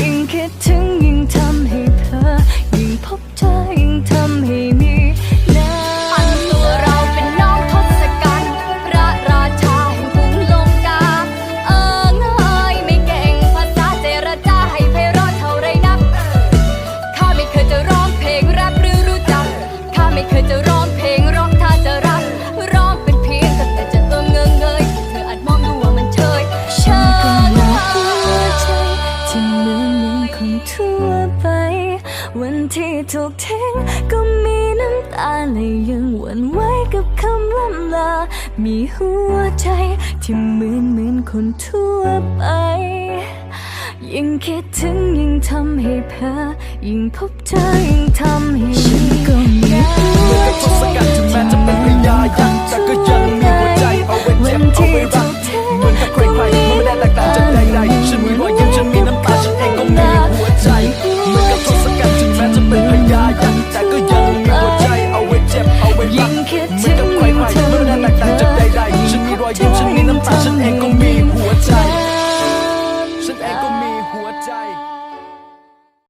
ยิ่งคิดถึงยิ่งทำ ทั่วไป วันที่ถูกทิ้งก็มีน้ำตาและยังหวั่นไหวกับคำล่ำลา มีหัวใจที่เหมือนเหมือนคนทั่วไป ยิ่งคิดถึงยิ่งทำให้เพ้อยิ่งพบเธอยิ่งทำให้ฉันก็มี touching and